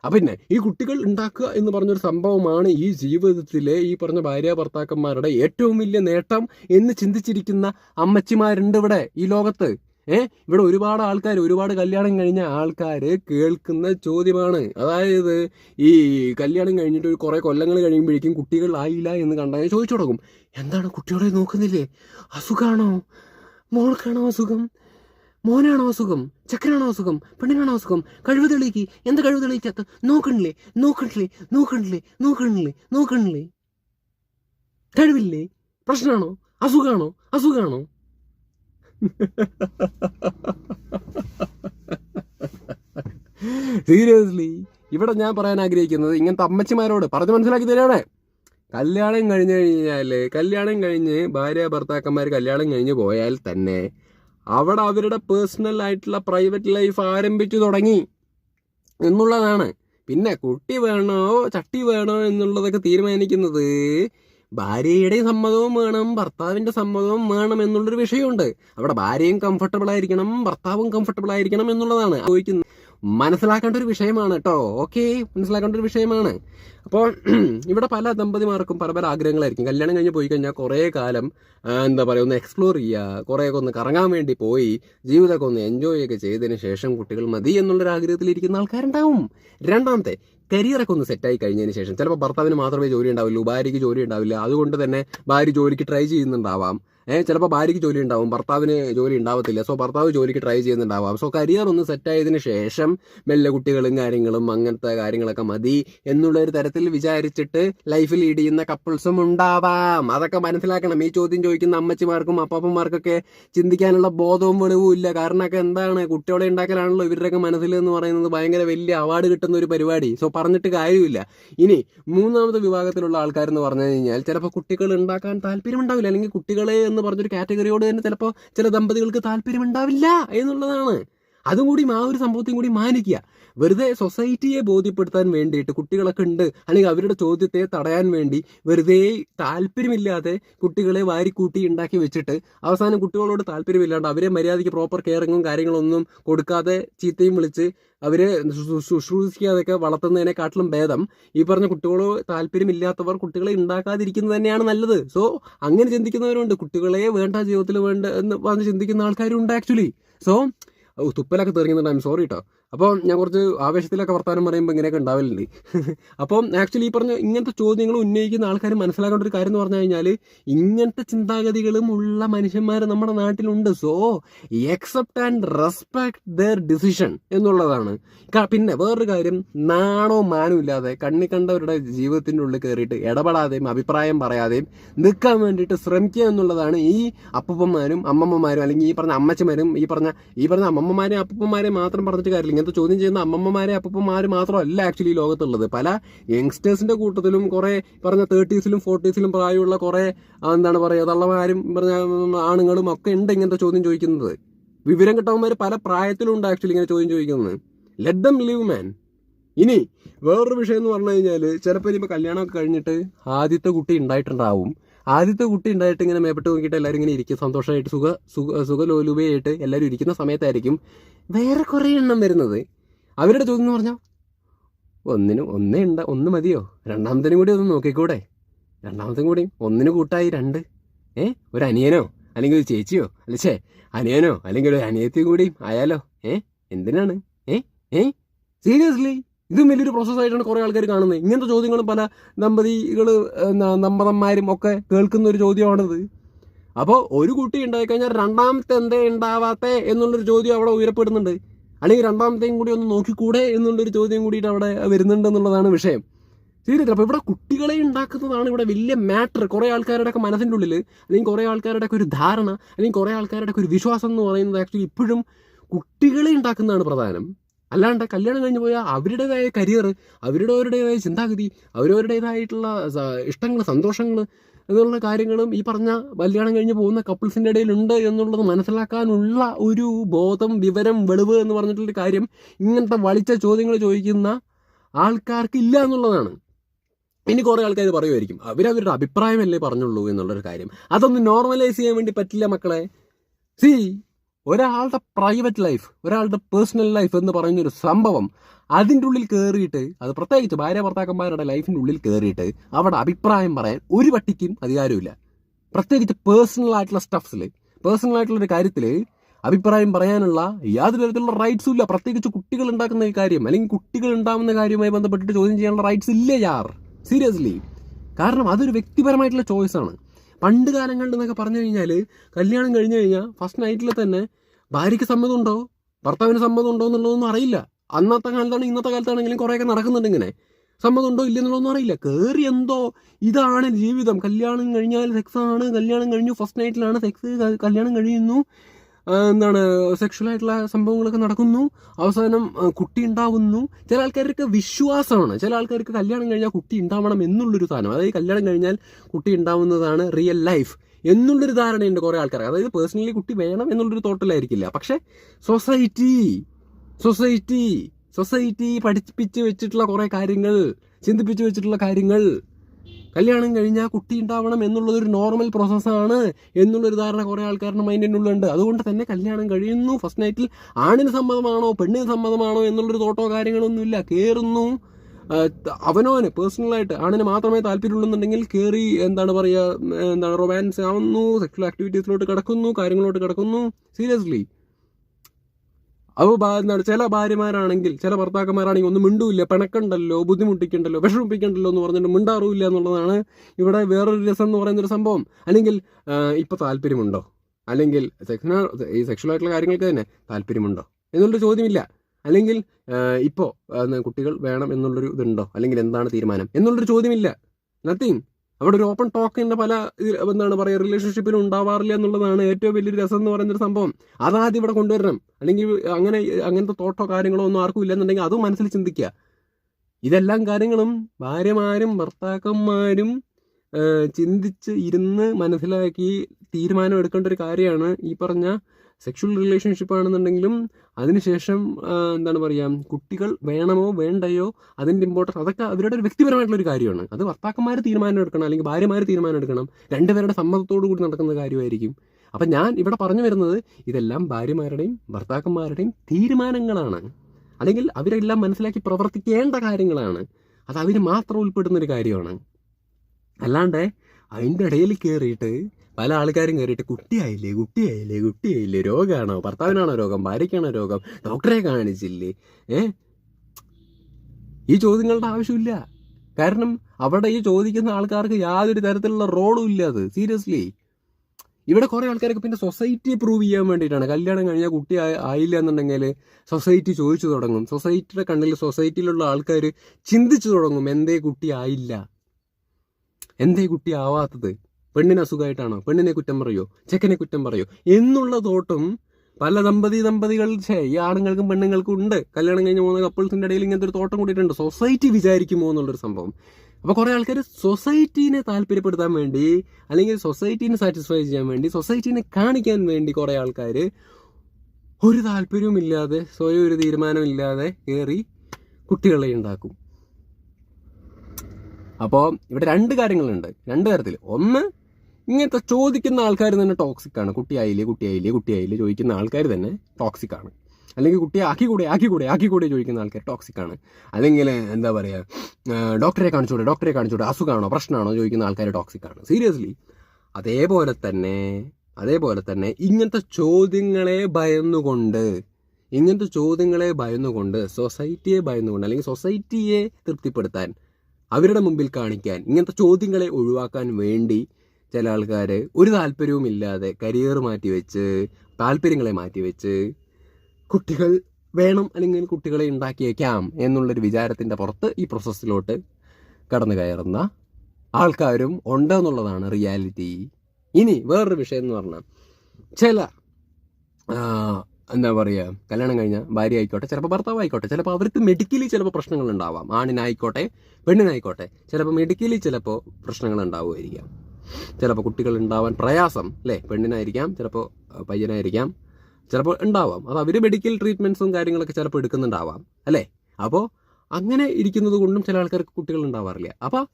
അപ്പം പിന്നെ ഈ കുട്ടികൾ ഉണ്ടാക്കുക എന്ന് പറഞ്ഞൊരു സംഭവമാണ് ഈ ജീവിതത്തിലെ ഈ പറഞ്ഞ ഭാര്യ ഭർത്താക്കന്മാരുടെ ഏറ്റവും വലിയ നേട്ടം എന്ന് ചിന്തിച്ചിരിക്കുന്ന അമ്മച്ചിമാരുണ്ട് ഇവിടെ ഈ ലോകത്ത്. ഏ? ഇവിടെ ഒരുപാട് ആൾക്കാർ ഒരുപാട് കല്യാണം കഴിഞ്ഞ ആൾക്കാർ കേൾക്കുന്ന ചോദ്യമാണ്. അതായത് ഈ കല്യാണം കഴിഞ്ഞിട്ട് ഒരു കുറേ കൊല്ലങ്ങൾ കഴിയുമ്പോഴേക്കും കുട്ടികൾ ആയില്ല എന്ന് കണ്ടാൽ ചോദിച്ചു തുടങ്ങും. എന്താണ് കുട്ടികളെ നോക്കുന്നില്ലേ? അസുഖാണോ? മോൾക്കാണോ അസുഖം? മോനാണോ അസുഖം? ചക്കനാണോ അസുഖം? പെണ്ണിനാണോ അസുഖം? കഴിവ് തെളിയിക്ക്. എന്ത് കഴിവ് തെളിയിക്കാത്ത? നോക്കണില്ലേ? നോക്കണില്ലേ? നോക്കണില്ലേ? നോക്കണില്ലേ? നോക്കണില്ലേ? കഴിവില്ലേ? പ്രശ്നമാണോ? അസുഖാണോ അസുഖാണോ സീരിയസ്ലി ഇവിടെ ഞാൻ പറയാൻ ആഗ്രഹിക്കുന്നത് ഇങ്ങനത്തെ അമ്മച്ചിമാരോട് പറഞ്ഞ് മനസ്സിലാക്കി തരാണേ കല്യാണം കഴിഞ്ഞ് കഴിഞ്ഞാൽ കല്യാണം കഴിഞ്ഞ് ഭാര്യ ഭർത്താക്കന്മാർ കല്യാണം കഴിഞ്ഞ് പോയാൽ തന്നെ അവിടെ അവരുടെ പേഴ്സണൽ ആയിട്ടുള്ള പ്രൈവറ്റ് ലൈഫ് ആരംഭിച്ചു തുടങ്ങി എന്നുള്ളതാണ്. പിന്നെ കുട്ടി വേണോ ചട്ടി വേണോ എന്നുള്ളതൊക്കെ തീരുമാനിക്കുന്നത് ഭാര്യയുടെ സമ്മതവും വേണം ഭർത്താവിന്റെ സമ്മതവും വേണം എന്നുള്ളൊരു വിഷയമുണ്ട്. അവിടെ ഭാര്യയും കംഫർട്ടബിൾ ആയിരിക്കണം ഭർത്താവും കംഫർട്ടബിൾ ആയിരിക്കണം എന്നുള്ളതാണ്. ചോദിക്കുന്നത് മനസ്സിലാക്കേണ്ട ഒരു വിഷയമാണ് കേട്ടോ ഓക്കെ മനസ്സിലാക്കേണ്ട ഒരു വിഷയമാണ്. അപ്പോൾ ഇവിടെ പല ദമ്പതിമാർക്കും പല പല ആഗ്രഹങ്ങളായിരിക്കും. കല്യാണം കഴിഞ്ഞ് പോയി കഴിഞ്ഞാൽ കുറേ കാലം എന്താ പറയുക ഒന്ന് എക്സ്പ്ലോർ ചെയ്യുക കുറേയൊക്കെ ഒന്ന് കറങ്ങാൻ വേണ്ടി പോയി ജീവിതമൊക്കെ ഒന്ന് എൻജോയ് ഒക്കെ ചെയ്തതിന് ശേഷം കുട്ടികൾ മതി എന്നുള്ളൊരു ആഗ്രഹത്തിലിരിക്കുന്ന ആൾക്കാരുണ്ടാവും. രണ്ടാമത്തെ കരിയറൊക്കെ ഒന്ന് സെറ്റായി കഴിഞ്ഞതിന് ശേഷം. ചിലപ്പോൾ ഭർത്താവിന് മാത്രമേ ജോലി ഉണ്ടാവുള്ളൂ ഭാര്യയ്ക്ക് ജോലി ഉണ്ടാവില്ല. അതുകൊണ്ട് തന്നെ ഭാര്യ ജോലിക്ക് ട്രൈ ചെയ്യുന്നുണ്ടാവാം. ചിലപ്പോൾ ഭാര്യയ്ക്ക് ജോലി ഉണ്ടാവും ഭർത്താവിന് ജോലി ഉണ്ടാവത്തില്ല. സോ ഭർത്താവ് ജോലിക്ക് ട്രൈ ചെയ്യുന്നുണ്ടാവാം. സോ കരിയർ ഒന്ന് സെറ്റായതിനു ശേഷം മെല്ലെ കുട്ടികളും കാര്യങ്ങളും അങ്ങനത്തെ കാര്യങ്ങളൊക്കെ മതി എന്നുള്ള ഒരു തരത്തിൽ വിചാരിച്ചിട്ട് ലൈഫ് ലീഡ് ചെയ്യുന്ന കപ്പിൾസും ഉണ്ടാവാം. അതൊക്കെ മനസ്സിലാക്കണം. ഈ ചോദ്യം ചോദിക്കുന്ന അമ്മച്ചിമാർക്കും അപ്പാപ്പന്മാർക്കൊക്കെ ചിന്തിക്കാനുള്ള ബോധവും വെളിവും ഇല്ല. കാരണമൊക്കെ എന്താണ്? കുട്ടികളെ ഉണ്ടാക്കലാണല്ലോ ഇവരുടെയൊക്കെ മനസ്സിൽ എന്ന് പറയുന്നത് ഭയങ്കര വലിയ അവാർഡ് കിട്ടുന്ന ഒരു പരിപാടി. സോ പറഞ്ഞിട്ട് കാര്യമില്ല. ഇനി മൂന്നാമത്തെ വിഭാഗത്തിലുള്ള ആൾക്കാരെന്ന് പറഞ്ഞു കഴിഞ്ഞാൽ ചിലപ്പോൾ കുട്ടികൾ ഉണ്ടാക്കാൻ താല്പര്യം ഉണ്ടാവില്ല അല്ലെങ്കിൽ കുട്ടികളെ എന്ന് പറഞ്ഞൊരു കാറ്റഗറിയോട് തന്നെ ചിലപ്പോൾ ചില ദമ്പതികൾക്ക് താല്പര്യമുണ്ടാവില്ല എന്നുള്ളതാണ്. അതും കൂടി ആ ഒരു സംഭവത്തെയും കൂടി മാനിക്കുക. വെറുതെ സൊസൈറ്റിയെ ബോധ്യപ്പെടുത്താൻ വേണ്ടിയിട്ട് കുട്ടികളൊക്കെ ഉണ്ട് അല്ലെങ്കിൽ അവരുടെ ചോദ്യത്തെ തടയാൻ വേണ്ടി വെറുതെ താല്പര്യമില്ലാതെ കുട്ടികളെ വാരിക്കൂട്ടി ഉണ്ടാക്കി വെച്ചിട്ട് അവസാനം കുട്ടികളോട് താല്പര്യമില്ലാണ്ട് അവരെ മര്യാദയ്ക്ക് പ്രോപ്പർ കെയറിങ്ങും കാര്യങ്ങളൊന്നും കൊടുക്കാതെ ചീത്തയും വിളിച്ച് അവരെ ശുശ്രൂ- ശുശ്രൂഷിക്കാതെയൊക്കെ വളർത്തുന്നതിനെക്കാട്ടിലും ഭേദം ഈ പറഞ്ഞ കുട്ടികളോ താല്പര്യമില്ലാത്തവർ കുട്ടികളെ ഉണ്ടാക്കാതിരിക്കുന്നത് തന്നെയാണ് നല്ലത്. സോ അങ്ങനെ ചിന്തിക്കുന്നവരുണ്ട്. കുട്ടികളെ വേണ്ട ജീവിതത്തിൽ വേണ്ട എന്ന് പറഞ്ഞ് ചിന്തിക്കുന്ന ആൾക്കാരുണ്ട് ആക്ച്വലി സോ തുപ്പലൊക്കെ തെറിയുന്നുണ്ട് ഐം സോറി കേട്ടോ അപ്പോൾ ഞാൻ കുറച്ച് ആവേശത്തിലൊക്കെ വർത്താനം പറയുമ്പോൾ ഇങ്ങനെയൊക്കെ ഉണ്ടാവലുണ്ട്. അപ്പം ആക്ച്വലി ഈ പറഞ്ഞ ഇങ്ങനത്തെ ചോദ്യങ്ങൾ ഉന്നയിക്കുന്ന ആൾക്കാർ മനസ്സിലാക്കേണ്ട ഒരു കാര്യം എന്ന് പറഞ്ഞു കഴിഞ്ഞാൽ ഇങ്ങനത്തെ ചിന്താഗതികളും ഉള്ള മനുഷ്യന്മാർ നമ്മുടെ നാട്ടിലുണ്ട്. So except and respect their decision എന്നുള്ളതാണ്. പിന്നെ വേറൊരു കാര്യം നാണോ മാനോ ഇല്ലാതെ കണ്ണി കണ്ടവരുടെ ജീവിതത്തിന്റെ ഉള്ളിൽ കയറിയിട്ട് ഇടപെടാതെയും അഭിപ്രായം പറയാതെയും നിൽക്കാൻ വേണ്ടിയിട്ട് ശ്രമിക്കുക എന്നുള്ളതാണ് ഈ അപ്പൂപ്പന്മാരും അമ്മമ്മമാരും അല്ലെങ്കിൽ ഈ പറഞ്ഞ അമ്മച്ചമാരും ഈ പറഞ്ഞ ഈ പറഞ്ഞ അമ്മമ്മമാരെയും അപ്പൂപ്പന്മാരെയും മാത്രം പറഞ്ഞിട്ട് കാര്യമില്ല. ഇങ്ങനത്തെ ചോദ്യം ചെയ്യുന്ന അമ്മമ്മമാരെ അപ്പൂപ്പന്മാർ മാത്രമല്ല ആക്ച്വലി ലോകത്തുള്ളത്. പല യങ്സ്റ്റേഴ്സിന്റെ കൂട്ടത്തിലും കുറെ പറഞ്ഞ തേർട്ടീസിലും ഫോർട്ടീസിലും പ്രായമുള്ള കുറെ എന്താണ് പറയുക തള്ളമാരും പറഞ്ഞ ആണുങ്ങളും ഒക്കെ ഉണ്ട് ഇങ്ങനത്തെ ചോദ്യം ചോദിക്കുന്നത്. വിവരം കിട്ടവന്മാർ പല പ്രായത്തിലും ഉണ്ട് ആക്ച്വലി ഇങ്ങനെ ചോദ്യം ചോദിക്കുന്നത്. ലെറ്റ് ദം ലിവ് മാൻ ഇനി വേറൊരു വിഷയം എന്ന് പറഞ്ഞു കഴിഞ്ഞാൽ ചിലപ്പോൾ ഇനിയിപ്പോൾ കല്യാണമൊക്കെ കഴിഞ്ഞിട്ട് ആദ്യത്തെ കുട്ടി ഉണ്ടായിട്ടുണ്ടാവും. ആദ്യത്തെ കുട്ടി ഉണ്ടായിട്ട് ഇങ്ങനെ മേപ്പെട്ട് നോക്കിയിട്ട് എല്ലാവരും ഇങ്ങനെ ഇരിക്കും. സന്തോഷമായിട്ട് സുഖ സുഖ സുഖലോലുപയായിട്ട് എല്ലാവരും ഇരിക്കുന്ന സമയത്തായിരിക്കും വേറെ കുറേ എണ്ണം വരുന്നത്. അവരുടെ ചോദ്യം എന്ന് പറഞ്ഞാൽ ഒന്നിനും ഒന്നേ ഉണ്ട ഒന്ന് മതിയോ? രണ്ടാമത്തേനും കൂടി ഒന്ന് നോക്കിക്കൂടെ? രണ്ടാമത്തേം കൂടി ഒന്നിന് കൂട്ടായി രണ്ട്. ഏ? ഒരു അനിയനോ? അല്ലെങ്കിൽ ഒരു ചേച്ചിയോ? അല്ല ഛേ അനിയനോ? അല്ലെങ്കിൽ ഒരു അനിയത്തിയും കൂടി ആയാലോ? ഏ? എന്തിനാണ്? ഏ? ഏ? സീരിയസ്ലി ഇതും വലിയൊരു പ്രോസസ്സായിട്ടാണ് കുറേ ആൾക്കാർ കാണുന്നത്. ഇങ്ങനത്തെ ചോദ്യങ്ങളും പല ദമ്പതികൾ നമ്പതന്മാരും ഒക്കെ കേൾക്കുന്ന ഒരു ചോദ്യമാണിത്. അപ്പോൾ ഒരു കുട്ടി ഉണ്ടായി കഴിഞ്ഞാൽ രണ്ടാമത്തെ എന്തേ ഉണ്ടാവാത്ത എന്നുള്ളൊരു ചോദ്യം അവിടെ ഉയരപ്പെടുന്നുണ്ട്. അല്ലെങ്കിൽ രണ്ടാമത്തെയും കൂടി ഒന്ന് നോക്കിക്കൂടെ എന്നുള്ളൊരു ചോദ്യം കൂടിയിട്ട് അവിടെ വരുന്നുണ്ട് എന്നുള്ളതാണ് വിഷയം. സീരിയസ് അപ്പോൾ ഇവിടെ കുട്ടികളെ ഉണ്ടാക്കുന്നതാണ് ഇവിടെ വലിയ മാറ്റർ. കുറേ ആൾക്കാരുടെ ഒക്കെ മനസ്സിന്റെ ഉള്ളിൽ അല്ലെങ്കിൽ കുറേ ആൾക്കാരുടെ ഒരു ധാരണ അല്ലെങ്കിൽ കുറേ ആൾക്കാരുടെ ഒരു വിശ്വാസം എന്ന് പറയുന്നത് ആക്ച്വലി ഇപ്പോഴും കുട്ടികളെ ഉണ്ടാക്കുന്നതാണ് പ്രധാനം. അല്ലാണ്ട് കല്യാണം കഴിഞ്ഞ് പോയാൽ അവരുടേതായ കരിയർ അവരുടെ അവരുടേതായ ചിന്താഗതി അവരവരുടേതായിട്ടുള്ള ഇഷ്ടങ്ങൾ സന്തോഷങ്ങൾ എന്നുള്ള കാര്യങ്ങളും ഈ പറഞ്ഞ കല്യാണം കഴിഞ്ഞ് പോകുന്ന കപ്പിൾസിന്റെ ഇടയിലുണ്ട് എന്നുള്ളത് മനസ്സിലാക്കാനുള്ള ഒരു ബോധം വിവരം വെളിവ് എന്ന് പറഞ്ഞിട്ടുള്ള കാര്യം ഇങ്ങനത്തെ വളിച്ച ചോദ്യങ്ങൾ ചോദിക്കുന്ന ആൾക്കാർക്ക് ഇല്ല എന്നുള്ളതാണ്. ഇനി കുറേ ആൾക്കാർ പറയുമായിരിക്കും അവരവരുടെ അഭിപ്രായമല്ലേ പറഞ്ഞുള്ളൂ എന്നുള്ളൊരു കാര്യം. അതൊന്ന് നോർമലൈസ് ചെയ്യാൻ വേണ്ടി പറ്റില്ല മക്കളെ. സി ഒരാളുടെ പ്രൈവറ്റ് ലൈഫ് ഒരാളുടെ പേഴ്സണൽ ലൈഫ് എന്ന് പറയുന്നൊരു സംഭവം അതിന്റെ ഉള്ളിൽ കയറിയിട്ട് അത് പ്രത്യേകിച്ച് ഭാര്യ ഭർത്താക്കന്മാരുടെ ലൈഫിന്റെ ഉള്ളിൽ കയറിയിട്ട് അവിടെ അഭിപ്രായം പറയാൻ ഒരു പട്ടിക്കും അധികാരമില്ല പ്രത്യേകിച്ച് പേഴ്സണൽ ആയിട്ടുള്ള സ്റ്റഫ്സിൽ പേഴ്സണൽ ആയിട്ടുള്ള ഒരു കാര്യത്തിൽ അഭിപ്രായം പറയാനുള്ള യാതൊരു തരത്തിലുള്ള റൈറ്റ്സും ഇല്ല. പ്രത്യേകിച്ച് കുട്ടികൾ ഉണ്ടാക്കുന്ന കാര്യം അല്ലെങ്കിൽ കുട്ടികൾ ഉണ്ടാവുന്ന കാര്യവുമായി ബന്ധപ്പെട്ടിട്ട് ചോദ്യം ചെയ്യാനുള്ള റൈറ്റ്സ് ഇല്ല യാർ. സീരിയസ്ലി കാരണം അതൊരു വ്യക്തിപരമായിട്ടുള്ള ചോയ്സാണ് പണ്ട് കാലങ്ങളിൽ എന്നൊക്കെ പറഞ്ഞു കഴിഞ്ഞാൽ കല്യാണം കഴിഞ്ഞു കഴിഞ്ഞാൽ ഫസ്റ്റ് നൈറ്റിൽ തന്നെ ഭാര്യയ്ക്ക് സമ്മതമുണ്ടോ? ഭർത്താവിന് സമ്മതമുണ്ടോ എന്നുള്ളതൊന്നും അറിയില്ല. അന്നത്തെ കാലത്താണ് ഇന്നത്തെ കാലത്താണെങ്കിലും കുറേയൊക്കെ നടക്കുന്നുണ്ട് ഇങ്ങനെ. സമ്മതമുണ്ടോ ഇല്ലെന്നുള്ളതൊന്നും അറിയില്ല. കയറി എന്തോ ഇതാണ് ജീവിതം. കല്യാണം കഴിഞ്ഞാൽ സെക്സ് ആണ് കല്യാണം കഴിഞ്ഞു ഫസ്റ്റ് നൈറ്റിലാണ് സെക്സ് കല്യാണം കഴിയുന്നു എന്താണ് സെക്ഷൽ ആയിട്ടുള്ള സംഭവങ്ങളൊക്കെ നടക്കുന്നു. അവസാനം കുട്ടി ഉണ്ടാവുന്നു. ചില ആൾക്കാർക്ക് വിശ്വാസമാണ്. ചില ആൾക്കാർക്ക് കല്യാണം കഴിഞ്ഞാൽ കുട്ടി ഉണ്ടാവണം എന്നുള്ളൊരു സാധനം. അതായത് കല്യാണം കഴിഞ്ഞാൽ കുട്ടി ഉണ്ടാവുന്നതാണ് റിയൽ ലൈഫ് എന്നുള്ളൊരു ധാരണയുണ്ട് കുറേ ആൾക്കാർക്ക്. അതായത് പേഴ്സണലി കുട്ടി വേണം എന്നുള്ളൊരു തോട്ടിലായിരിക്കില്ല. പക്ഷേ സൊസൈറ്റി സൊസൈറ്റി സൊസൈറ്റി പഠിപ്പിച്ച് വെച്ചിട്ടുള്ള കുറേ കാര്യങ്ങൾ ചിന്തിപ്പിച്ച് വെച്ചിട്ടുള്ള കാര്യങ്ങൾ കല്യാണം കഴിഞ്ഞാൽ കുട്ടി ഉണ്ടാവണം എന്നുള്ളതൊരു നോർമൽ പ്രോസസ്സാണ് എന്നുള്ളൊരു ധാരണ കുറേ ആൾക്കാരുടെ മൈൻഡിന്റെ ഉള്ളുണ്ട് അതുകൊണ്ട് തന്നെ കല്യാണം കഴിയുന്നു. ഫസ്റ്റ് നൈറ്റിൽ ആണിന് സമ്മതമാണോ പെണ്ണിന് സമ്മതമാണോ എന്നുള്ളൊരു തോട്ടോ കാര്യങ്ങളൊന്നുമില്ല. കയറുന്നു അവനോന് പേഴ്സണലായിട്ട് ആണിന് മാത്രമേ താല്പര്യമുള്ളെന്നുണ്ടെങ്കിൽ കയറി എന്താണ് പറയുക എന്താണ് റൊമാൻസ് ആവുന്നു. സെക്ഷൽ ആക്ടിവിറ്റീസിലോട്ട് കിടക്കുന്നു കാര്യങ്ങളോട്ട് കിടക്കുന്നു. സീരിയസ്ലി അപ്പോൾ എന്താണ് ചില ഭാര്യമാരാണെങ്കിൽ ചില ഭർത്താക്കന്മാരാണെങ്കിൽ ഒന്നും മിണ്ടൂല്ല പിണക്കണ്ടല്ലോ ബുദ്ധിമുട്ടിക്കണ്ടല്ലോ വിഷമിപ്പിക്കണ്ടല്ലോ എന്ന് പറഞ്ഞിട്ട് മിണ്ടാറുമില്ല എന്നുള്ളതാണ് ഇവിടെ വേറൊരു രസം എന്ന് പറയുന്നൊരു സംഭവം. അല്ലെങ്കിൽ ഇപ്പോൾ താല്പര്യമുണ്ടോ? അല്ലെങ്കിൽ സെക്ഷന ഈ സെക്ഷൽ ആയിട്ടുള്ള കാര്യങ്ങൾക്ക് തന്നെ താല്പര്യമുണ്ടോ? എന്നുള്ളൊരു ചോദ്യമില്ല. അല്ലെങ്കിൽ ഇപ്പോൾ കുട്ടികൾ വേണം എന്നുള്ളൊരു ഇതുണ്ടോ? അല്ലെങ്കിൽ എന്താണ് തീരുമാനം? എന്നുള്ളൊരു ചോദ്യമില്ല. നത്തിങ് അവിടെ ഒരു ഓപ്പൺ ടോക്കിന്റെ പല എന്താണ് പറയുക റിലേഷൻഷിപ്പിലും ഉണ്ടാവാറില്ല എന്നുള്ളതാണ് ഏറ്റവും വലിയൊരു രസം എന്ന് പറയുന്നൊരു സംഭവം. അതാദ്യം ഇവിടെ കൊണ്ടുവരണം. അല്ലെങ്കിൽ അങ്ങനെ അങ്ങനത്തെ തോട്ടോ കാര്യങ്ങളോ ഒന്നും ആർക്കും ഇല്ലെന്നുണ്ടെങ്കിൽ അതും മനസ്സിൽ ചിന്തിക്കുക. ഇതെല്ലാം കാര്യങ്ങളും ഭാര്യമാരും ഭർത്താക്കന്മാരും ചിന്തിച്ച് ഇരുന്ന് മനസ്സിലാക്കി തീരുമാനം എടുക്കേണ്ട ഒരു കാര്യമാണ്. ഈ പറഞ്ഞ സെക്ഷൽ റിലേഷൻഷിപ്പ് ആണെന്നുണ്ടെങ്കിലും അതിനുശേഷം എന്താണ് പറയുക കുട്ടികൾ വേണമോ വേണ്ടയോ അതിന്റെ ഇമ്പോർട്ടൻസ് അതൊക്കെ അവരുടെ ഒരു വ്യക്തിപരമായിട്ടുള്ള ഒരു കാര്യമാണ്. അത് ഭർത്താക്കന്മാർ തീരുമാനം എടുക്കണം അല്ലെങ്കിൽ ഭാര്യമാർ തീരുമാനം എടുക്കണം. രണ്ടുപേരുടെ സമ്മതത്തോടു കൂടി നടക്കുന്ന കാര്യമായിരിക്കും. അപ്പം ഞാൻ ഇവിടെ പറഞ്ഞു വരുന്നത് ഇതെല്ലാം ഭാര്യമാരുടെയും ഭർത്താക്കന്മാരുടെയും തീരുമാനങ്ങളാണ്. അല്ലെങ്കിൽ അവരെല്ലാം മനസ്സിലാക്കി പ്രവർത്തിക്കേണ്ട കാര്യങ്ങളാണ്. അത് അവർ മാത്രം ഉൾപ്പെടുന്ന ഒരു കാര്യമാണ്. അല്ലാണ്ട് അതിന്റെ ഇടയിൽ കയറിയിട്ട് പല ആൾക്കാരും കയറിയിട്ട് കുട്ടിയായില്ലേ കുട്ടിയായില്ലേ കുട്ടിയായില്ലേ? രോഗമാണോ ഭർത്താവിനാണോ രോഗം? ഭാര്യയ്ക്കാണോ രോഗം? ഡോക്ടറെ കാണിച്ചില്ലേ? ഏ? ഈ ചോദ്യങ്ങളുടെ ആവശ്യമില്ല. കാരണം അവിടെ ഈ ചോദിക്കുന്ന ആൾക്കാർക്ക് യാതൊരു തരത്തിലുള്ള റോളും ഇല്ല അത്. സീരിയസ്ലി ഇവിടെ കുറേ ആൾക്കാരൊക്കെ പിന്നെ സൊസൈറ്റിയെ പ്രൂവ് ചെയ്യാൻ വേണ്ടിയിട്ടാണ്. കല്യാണം കഴിഞ്ഞാൽ കുട്ടി ആയി- ആയില്ല എന്നുണ്ടെങ്കിൽ സൊസൈറ്റി ചോദിച്ചു തുടങ്ങും. സൊസൈറ്റിയുടെ കണ്ണിൽ സൊസൈറ്റിയിലുള്ള ആൾക്കാർ ചിന്തിച്ചു തുടങ്ങും. എന്തേ കുട്ടി ആയില്ല? എന്തേ കുട്ടി ആവാത്തത്? പെണ്ണിന് അസുഖമായിട്ടാണോ? പെണ്ണിനെ കുറ്റം പറയോ? ചെക്കനെ കുറ്റം പറയോ? എന്നുള്ള തോട്ടും പല ദമ്പതി ദമ്പതികൾ ഛേ, ഈ ആണുങ്ങൾക്കും പെണ്ണുങ്ങൾക്കും ഉണ്ട്. കല്യാണം കഴിഞ്ഞ് പോകുന്ന കപ്പിൾസിന്റെ ഇടയിൽ ഇങ്ങനത്തെ ഒരു തോട്ടം കൂടിയിട്ടുണ്ട്. സൊസൈറ്റി വിചാരിക്കുമോ എന്നുള്ളൊരു സംഭവം. അപ്പോൾ കുറേ ആൾക്കാർ സൊസൈറ്റീനെ താല്പര്യപ്പെടുത്താൻ വേണ്ടി അല്ലെങ്കിൽ സൊസൈറ്റീനെ സാറ്റിസ്ഫൈ ചെയ്യാൻ വേണ്ടി സൊസൈറ്റീനെ കാണിക്കാൻ വേണ്ടി കുറേ ആൾക്കാർ ഒരു താല്പര്യവുമില്ലാതെ സ്വയം ഒരു തീരുമാനമില്ലാതെ കയറി കുട്ടികളെ ഉണ്ടാക്കും. അപ്പോൾ ഇവിടെ രണ്ട് കാര്യങ്ങളുണ്ട്. രണ്ട് തരത്തിൽ ഒന്ന് ഇങ്ങനത്തെ ചോദിക്കുന്ന ആൾക്കാർ തന്നെ ടോക്സിക് ആണ്. കുട്ടിയായില്ലേ കുട്ടിയായില്ലേ കുട്ടിയായില്ലേ ചോദിക്കുന്ന ആൾക്കാർ തന്നെ ടോക്സിക് ആണ്. അല്ലെങ്കിൽ കുട്ടിയെ ആക്കിക്കൂടെ ആക്കി ആക്കിക്കൂടെ ചോദിക്കുന്ന ആൾക്കാർ ടോക്സിക് ആണ്. അല്ലെങ്കിൽ എന്താ പറയുക ഡോക്ടറെ കാണിച്ചൂടെ ഡോക്ടറെ കാണിച്ചൂടെ അസുഖമാണോ പ്രശ്നമാണോ ചോദിക്കുന്ന ആൾക്കാർ ടോക്സിക് ആണ്. സീരിയസ്ലി അതേപോലെ തന്നെ അതേപോലെ തന്നെ ഇങ്ങനത്തെ ചോദ്യങ്ങളെ ഭയന്നുകൊണ്ട് ഇങ്ങനത്തെ ചോദ്യങ്ങളെ ഭയന്നുകൊണ്ട് സൊസൈറ്റിയെ ഭയന്നുകൊണ്ട് അല്ലെങ്കിൽ സൊസൈറ്റിയെ തൃപ്തിപ്പെടുത്താൻ അവരുടെ മുമ്പിൽ കാണിക്കാൻ ഇങ്ങനത്തെ ചോദ്യങ്ങളെ ഒഴിവാക്കാൻ വേണ്ടി ചില ആൾക്കാർ ഒരു താല്പര്യവും ഇല്ലാതെ കരിയർ മാറ്റിവെച്ച് താല്പര്യങ്ങളെ മാറ്റിവെച്ച് കുട്ടികൾ വേണം അല്ലെങ്കിൽ കുട്ടികളെ ഉണ്ടാക്കിയേക്കാം എന്നുള്ളൊരു വിചാരത്തിന്റെ പുറത്ത് ഈ പ്രോസസ്സിലോട്ട് കടന്നു കയറുന്ന ആൾക്കാരും ഉണ്ട് എന്നുള്ളതാണ് റിയാലിറ്റി ഇനി വേറൊരു വിഷയം എന്ന് പറഞ്ഞാൽ ചില എന്താ പറയുക കല്യാണം കഴിഞ്ഞ ഭാര്യ ആയിക്കോട്ടെ ചിലപ്പോൾ ഭർത്താവ് ആയിക്കോട്ടെ ചിലപ്പോൾ അവർക്ക് മെഡിക്കലി ചിലപ്പോൾ പ്രശ്നങ്ങൾ ഉണ്ടാവാം ആണിനായിക്കോട്ടെ പെണ്ണിനായിക്കോട്ടെ ചിലപ്പോൾ മെഡിക്കലി ചിലപ്പോൾ പ്രശ്നങ്ങൾ ഉണ്ടാവുമായിരിക്കാം ചിലപ്പോൾ കുട്ടികൾ ഉണ്ടാവാൻ പ്രയാസം അല്ലേ? പെണ്ണിനായിരിക്കാം ചിലപ്പോൾ പയ്യനായിരിക്കാം. ചിലപ്പോൾ ഉണ്ടാവാം. അത് അവർ മെഡിക്കൽ ട്രീറ്റ്മെന്റ്സും കാര്യങ്ങളൊക്കെ ചിലപ്പോൾ എടുക്കുന്നുണ്ടാവാം അല്ലേ? അപ്പോൾ അങ്ങനെ ഇരിക്കുന്നത് കൊണ്ടും ചില ആൾക്കാർക്ക് കുട്ടികൾ ഉണ്ടാവാറില്ല. അപ്പോൾ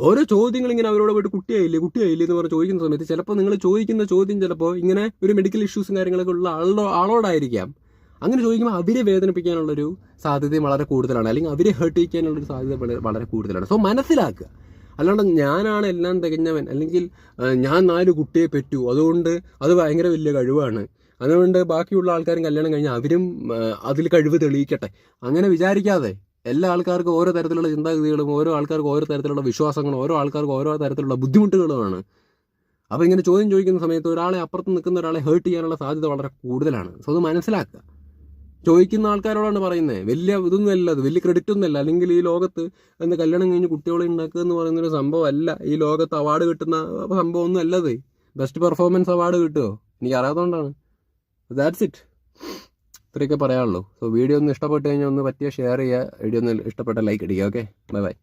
ഓരോ ചോദ്യങ്ങൾ ഇങ്ങനെ അവരോട് പോയിട്ട് കുട്ടിയായില്ലേ കുട്ടിയായില്ലേ എന്ന് പറഞ്ഞ് ചോദിക്കുന്ന സമയത്ത് ചിലപ്പോൾ നിങ്ങൾ ചോദിക്കുന്ന ചോദ്യം ചിലപ്പോൾ ഇങ്ങനെ ഒരു മെഡിക്കൽ ഇഷ്യൂസും കാര്യങ്ങളൊക്കെ ഉള്ള ആളോ ആളോടായിരിക്കാം. അങ്ങനെ ചോദിക്കുമ്പോൾ അവരെ വേദനിപ്പിക്കാനുള്ളൊരു സാധ്യത വളരെ കൂടുതലാണ്. അല്ലെങ്കിൽ അവരെ ഹേർട്ട് ചെയ്യിക്കാനുള്ളൊരു സാധ്യത വളരെ കൂടുതലാണ്. സോ മനസ്സിലാക്കുക. അല്ലാണ്ട് ഞാനാണ് എല്ലാം തികഞ്ഞവൻ. അല്ലെങ്കിൽ ഞാൻ നാല് കുട്ടിയെ പറ്റൂ. അതുകൊണ്ട് അത് ഭയങ്കര വലിയ കഴിവാണ്. അതുകൊണ്ട് ബാക്കിയുള്ള ആൾക്കാരും കല്യാണം കഴിഞ്ഞാൽ അവരും അതിൽ കഴിവ് തെളിയിക്കട്ടെ. അങ്ങനെ വിചാരിക്കാതെ എല്ലാ ആൾക്കാർക്കും ഓരോ തരത്തിലുള്ള ചിന്താഗതികളും ഓരോ ആൾക്കാർക്കും ഓരോ തരത്തിലുള്ള വിശ്വാസങ്ങളും ഓരോ ആൾക്കാർക്കും ഓരോ തരത്തിലുള്ള ബുദ്ധിമുട്ടുകളുമാണ്. അപ്പോൾ ഇങ്ങനെ ചോദ്യം ചോദിക്കുന്ന സമയത്ത് ഒരാളെ അപ്പുറത്ത് നിൽക്കുന്ന ഒരാളെ ഹേർട്ട് ചെയ്യാനുള്ള സാധ്യത വളരെ കൂടുതലാണ്. സോ അത് മനസ്സിലാക്കുക. ചോദിക്കുന്ന ആൾക്കാരോടാണ് പറയുന്നത് വലിയ ഇതൊന്നും അല്ല അത് വലിയ ക്രെഡിറ്റ് ഒന്നും അല്ല. അല്ലെങ്കിൽ ഈ ലോകത്ത് എന്താ കല്യാണം കഴിഞ്ഞ് കുട്ടികളെ ഉണ്ടാക്കുക എന്ന് പറയുന്ന ഒരു സംഭവം അല്ല. ഈ ലോകത്ത് അവാർഡ് കിട്ടുന്ന സംഭവം ഒന്നും അല്ലത് ബെസ്റ്റ് പെർഫോമൻസ് അവാർഡ് കിട്ടുമോ എനിക്ക് അറിയാത്തതുകൊണ്ടാണ് ദാറ്റ്സ് ഇറ്റ് ഇത്രയൊക്കെ പറയാനുള്ളൂ. സോ വീഡിയോ ഒന്ന് ഇഷ്ടപ്പെട്ട് കഴിഞ്ഞാൽ ഒന്ന് പറ്റിയ ഷെയർ ചെയ്യുക. വീഡിയോ ഒന്ന് ഇഷ്ടപ്പെട്ട ലൈക്ക് അടിക്കുക ഓക്കെ ബൈ ബൈ